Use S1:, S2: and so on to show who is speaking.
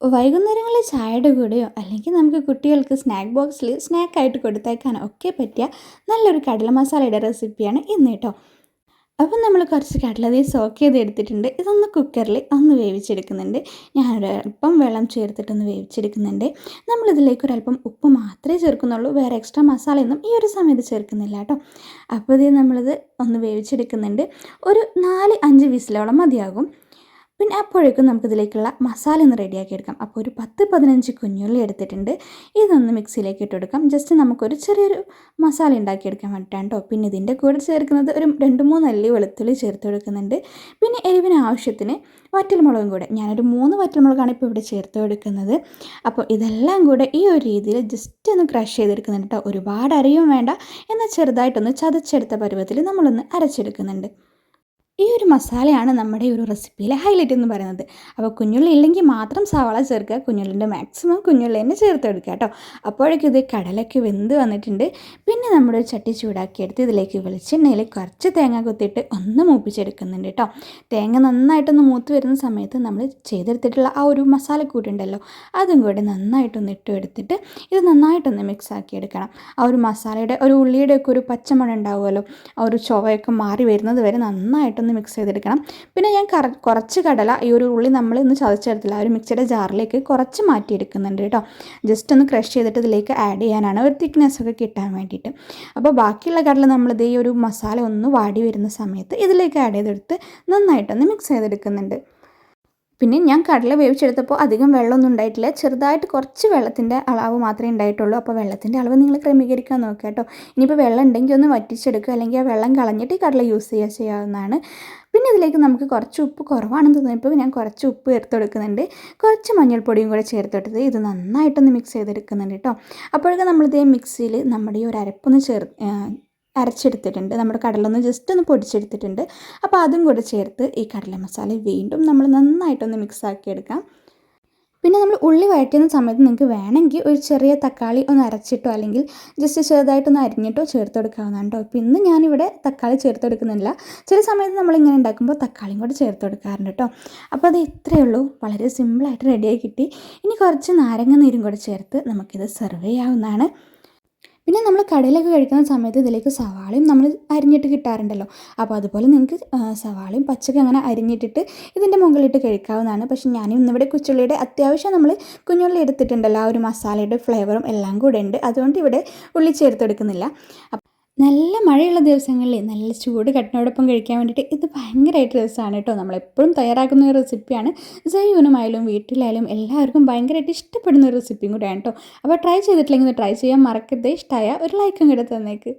S1: വൈകുന്നേരങ്ങളിൽ ചായയുടെ കൂടെയോ അല്ലെങ്കിൽ നമുക്ക് കുട്ടികൾക്ക് സ്നാക്ക് ബോക്സിൽ സ്നാക്കായിട്ട് കൊടുത്തേക്കാനോ ഒക്കെ പറ്റിയ നല്ലൊരു കടല മസാലയുടെ റെസിപ്പിയാണ് ഇന്ന് കേട്ടോ അപ്പം നമ്മൾ കുറച്ച് കടലതേ സോക്ക് ചെയ്ത് എടുത്തിട്ടുണ്ട്. ഇതൊന്ന് കുക്കറിൽ ഒന്ന് വേവിച്ചെടുക്കുന്നുണ്ട്. ഞാനൊരു അല്പം വെള്ളം ചേർത്തിട്ടൊന്ന് വേവിച്ചെടുക്കുന്നുണ്ട്. നമ്മളിതിലേക്ക് ഒരല്പം ഉപ്പ് മാത്രമേ ചേർക്കുന്നുള്ളൂ. വേറെ എക്സ്ട്രാ മസാലയൊന്നും ഈ ഒരു സമയത്ത് ചേർക്കുന്നില്ല കേട്ടോ അപ്പോൾ ഇത് നമ്മളിത് ഒന്ന് വേവിച്ചെടുക്കുന്നുണ്ട്. ഒരു നാല് അഞ്ച് വിസിലോളം മതിയാകും. പിന്നെ അപ്പോഴേക്കും നമുക്കിതിലേക്കുള്ള മസാല ഒന്ന് റെഡിയാക്കി എടുക്കാം. അപ്പോൾ ഒരു പത്ത് പതിനഞ്ച് കുഞ്ഞുള്ളി എടുത്തിട്ടുണ്ട്. ഇതൊന്ന് മിക്സിയിലേക്ക് ഇട്ട് കൊടുക്കാം. ജസ്റ്റ് നമുക്കൊരു ചെറിയൊരു മസാല ഉണ്ടാക്കിയെടുക്കാൻ വേണ്ടിയിട്ടാണ് കേട്ടോ പിന്നെ ഇതിന്റെ കൂടെ ചേർക്കുന്നത് ഒരു രണ്ട് മൂന്ന് അല്ലി വെളുത്തുള്ളി ചേർത്ത് കൊടുക്കുന്നുണ്ട്. പിന്നെ എരിവിന് ആവശ്യത്തിന് വറ്റൽമുളകും കൂടെ. ഞാനൊരു മൂന്ന് വറ്റൽമുളകാണ് ഇപ്പോൾ ഇവിടെ ചേർത്ത് കൊടുക്കുന്നത്. അപ്പോൾ ഇതെല്ലാം കൂടെ ഈ ഒരു രീതിയിൽ ജസ്റ്റ് ഒന്ന് ക്രഷ് ചെയ്തെടുക്കുന്നുണ്ട് കേട്ടോ ഒരുപാട് അരയും വേണ്ട. എന്നാൽ ചെറുതായിട്ടൊന്ന് ചതച്ചെടുത്ത പരുവത്തിൽ നമ്മളൊന്ന് അരച്ചെടുക്കുന്നുണ്ട്. ഈ ഒരു മസാലയാണ് നമ്മുടെ ഒരു റെസിപ്പിയിലെ ഹൈലൈറ്റ് എന്ന് പറയുന്നത്. അപ്പോൾ കുഞ്ഞുള്ളി ഇല്ലെങ്കിൽ മാത്രം സവാള ചേർക്കുക. കുഞ്ഞുള്ളിന്റെ മാക്സിമം കുഞ്ഞുള്ളി തന്നെ ചേർത്ത് എടുക്കുക കേട്ടോ. അപ്പോഴേക്കും ഇത് കടലൊക്കെ വെന്ത് വന്നിട്ടുണ്ട്. പിന്നെ നമ്മുടെ ഒരു ചട്ടി ചൂടാക്കിയെടുത്ത് ഇതിലേക്ക് വെളിച്ചെണ്ണയിൽ കുറച്ച് തേങ്ങ കുത്തിയിട്ട് ഒന്ന് മൂപ്പിച്ചെടുക്കുന്നുണ്ട് കേട്ടോ. തേങ്ങ നന്നായിട്ടൊന്ന് മൂത്ത് വരുന്ന സമയത്ത് നമ്മൾ ചെയ്തെടുത്തിട്ടുള്ള ആ ഒരു മസാലക്കൂട്ടുണ്ടല്ലോ അതും കൂടി നന്നായിട്ടൊന്ന് ഇട്ട് എടുത്തിട്ട് ഇത് നന്നായിട്ടൊന്ന് മിക്സ് ആക്കി എടുക്കണം. ആ ഒരു മസാലയുടെ ഒരു ഉള്ളിയുടെ ഒക്കെ ഒരു പച്ചമണം ഉണ്ടാവുമല്ലോ ആ ഒരു ചുവയൊക്കെ മാറി വരുന്നത് വരെ നന്നായിട്ട് ഒന്ന് മിക്സ് ചെയ്തെടുക്കണം. പിന്നെ ഞാൻ കറ കുറച്ച് കടല ഈ ഒരു ഉള്ളി നമ്മൾ ഇന്ന് ചതച്ചെടുത്തില്ല. ആ ഒരു മിക്സിയുടെ ജാറിലേക്ക് കുറച്ച് മാറ്റിയെടുക്കുന്നുണ്ട് കേട്ടോ. ജസ്റ്റ് ഒന്ന് ക്രഷ് ചെയ്തിട്ട് ഇതിലേക്ക് ആഡ് ചെയ്യാനാണ്. ഒരു തിക്നെസ് ഒക്കെ കിട്ടാൻ വേണ്ടിയിട്ട്. അപ്പോൾ ബാക്കിയുള്ള കടല നമ്മളിത് ഈ ഒരു മസാല ഒന്ന് വാടി വരുന്ന സമയത്ത് ഇതിലേക്ക് ആഡ് ചെയ്തെടുത്ത് നന്നായിട്ടൊന്ന് മിക്സ് ചെയ്തെടുക്കുന്നുണ്ട്. പിന്നെ ഞാൻ കടല വേവിച്ചെടുത്തപ്പോൾ അധികം വെള്ളമൊന്നും ഉണ്ടായിട്ടില്ല. ചെറുതായിട്ട് കുറച്ച് വെള്ളത്തിന്റെ അളവ് മാത്രമേ ഉണ്ടായിട്ടുള്ളൂ. അപ്പോൾ വെള്ളത്തിന്റെ അളവ് നിങ്ങൾ ക്രമീകരിക്കാൻ നോക്കുക കേട്ടോ. ഇനിയിപ്പോൾ വെള്ളം ഉണ്ടെങ്കിൽ ഒന്ന് വറ്റിച്ചെടുക്കുക. അല്ലെങ്കിൽ ആ വെള്ളം കളഞ്ഞിട്ട് കടല യൂസ് ചെയ്യുക ചെയ്യാവുന്നതാണ്. പിന്നെ ഇതിലേക്ക് നമുക്ക് കുറച്ച് ഉപ്പ് കുറവാണെന്ന് തോന്നിയപ്പോൾ ഞാൻ കുറച്ച് ഉപ്പ് ചേർത്ത് കൊടുക്കുന്നുണ്ട് കുറച്ച് മഞ്ഞൾപ്പൊടിയും കൂടെ ചേർത്ത് ഇത് നന്നായിട്ടൊന്ന് മിക്സ് ചെയ്തെടുക്കുന്നുണ്ട് കേട്ടോ. അപ്പോഴൊക്കെ നമ്മളിതേ മിക്സിയിൽ നമ്മുടെ ഈ ഒരു അരപ്പൊന്ന് ചേർ അരച്ചെടുത്തിട്ടുണ്ട്. നമ്മുടെ കടലൊന്ന് ജസ്റ്റ് ഒന്ന് പൊടിച്ചെടുത്തിട്ടുണ്ട്. അപ്പോൾ അതും കൂടെ ചേർത്ത് ഈ കടല മസാല വീണ്ടും നമ്മൾ നന്നായിട്ടൊന്ന് മിക്സ് ആക്കി എടുക്കാം. പിന്നെ നമ്മൾ ഉള്ളി വഴറ്റുന്ന സമയത്ത് നിങ്ങൾക്ക് വേണമെങ്കിൽ ഒരു ചെറിയ തക്കാളി ഒന്ന് അരച്ചിട്ടോ അല്ലെങ്കിൽ ജസ്റ്റ് ചെറുതായിട്ടൊന്ന് അരിഞ്ഞിട്ടോ ചേർത്ത് കൊടുക്കാവുന്നതാണ് കേട്ടോ ഇപ്പോൾ ഇന്ന് ഞാനിവിടെ തക്കാളി ചേർത്ത് കൊടുക്കുന്നില്ല. ചില സമയത്ത് നമ്മളിങ്ങനെ ഉണ്ടാക്കുമ്പോൾ തക്കാളിയും കൂടെ ചേർത്ത് കൊടുക്കാറുണ്ട് കേട്ടോ അപ്പോൾ അത് ഇത്രയേ ഉള്ളൂ. വളരെ സിമ്പിളായിട്ട് റെഡിയായി കിട്ടി. ഇനി കുറച്ച് നാരങ്ങ നീരും കൂടെ ചേർത്ത് നമുക്കിത് സെർവ് ചെയ്യാവുന്നതാണ്. പിന്നെ നമ്മൾ കടയിലൊക്കെ കഴിക്കുന്ന സമയത്ത് ഇതിലേക്ക് സവാളയും നമ്മൾ അരിഞ്ഞിട്ട് കിട്ടാറുണ്ടല്ലോ. അപ്പോൾ അതുപോലെ നിങ്ങൾക്ക് സവാളയും പച്ചക്ക് അങ്ങനെ അരിഞ്ഞിട്ടിട്ട് ഇതിന്റെ മുകളിലിട്ട് കഴിക്കാവുന്നതാണ്. പക്ഷേ ഞാൻ ഇന്നിവിടെ കുച്ചുള്ളിയുടെ അത്യാവശ്യം നമ്മൾ കുഞ്ഞുള്ളി എടുത്തിട്ടുണ്ടല്ലോ. ആ ഒരു മസാലയുടെ ഫ്ലേവറും എല്ലാം കൂടെ ഉണ്ട്. അതുകൊണ്ട് ഇവിടെ ഉള്ളി ചേർത്തെടുക്കുന്നില്ല. നല്ല മഴയുള്ള ദിവസങ്ങളിൽ നല്ല ചൂട് കട്ടിനോടൊപ്പം കഴിക്കാൻ വേണ്ടിയിട്ട് ഇത് ഭയങ്കരമായിട്ട് രസമാണ് കേട്ടോ. നമ്മളെപ്പോഴും തയ്യാറാക്കുന്ന ഒരു റെസിപ്പിയാണ്. ജൈവനമായാലും വീട്ടിലായാലും എല്ലാവർക്കും ഭയങ്കരമായിട്ട് ഇഷ്ടപ്പെടുന്ന ഒരു റെസിപ്പിയും കൂടെയാണ് കേട്ടോ. അപ്പോൾ ട്രൈ ചെയ്തിട്ടില്ലെങ്കിൽ ട്രൈ ചെയ്യാൻ മറക്കരുത്. ഇഷ്ടമായ ഒരു ലൈക്കും കൂടെ തന്നേക്ക്.